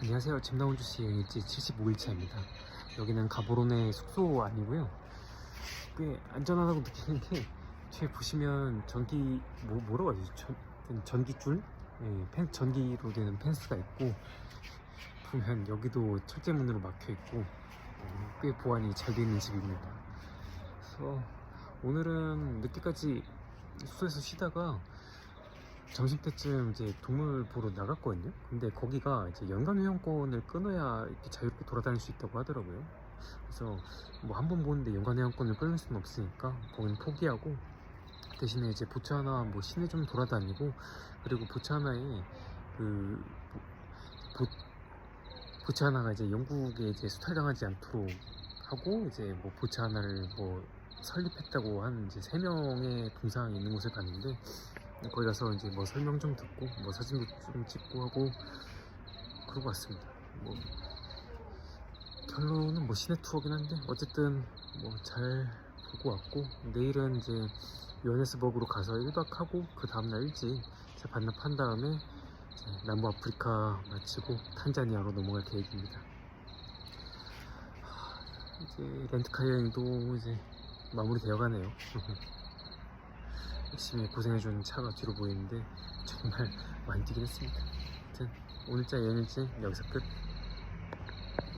안녕하세요. 짐나온 주씨 여행일지 75일차입니다. 여기는 가보론의 숙소 아니고요. 꽤 안전하다고 느끼는 게 뒤에 보시면 전기 뭐 뭐라고 하지? 전, 전기줄? 예, 펜, 전기로 되는 펜스가 있고 보면 여기도 철제 문으로 막혀 있고 어, 꽤 보안이 잘 되어 있는 집입니다. 그래서 오늘은 늦게까지 숙소에서 쉬다가 점심 때쯤 이제 동물 보러 나갔거든요. 근데 거기가 이제 연간 회원권을 끊어야 이렇게 자유롭게 돌아다닐 수 있다고 하더라고요. 그래서 뭐 한 번 보는데 연간 회원권을 끊을 수는 없으니까 거기는 포기하고 대신에 이제 보츠하나 뭐 시내 좀 돌아다니고 그리고 보츠하나에 그 보, 보츠하나가 이제 영국에 이제 수탈당하지 않도록 하고 이제 뭐 보츠하나를 뭐 설립했다고 한 이제 세 명의 동상이 있는 곳을 갔는데 거기 가서 이제 뭐 설명 좀 듣고 뭐 사진도 좀 찍고 하고 그러고 왔습니다. 뭐 결론은 뭐 시내 투어긴 한데 어쨌든 뭐 잘 보고 왔고 내일은 이제 요하네스버그로 가서 1박 하고 그 다음날 일찍 이제 반납한 다음에 남부 아프리카 마치고 탄자니아로 넘어갈 계획입니다. 하, 이제 렌트카 여행도 이제 마무리되어 가네요. 열심히 고생해준 차가 뒤로 보이는데 정말 많이 뛰긴 했습니다. 아무튼 오늘자 여행일지 여기서 끝.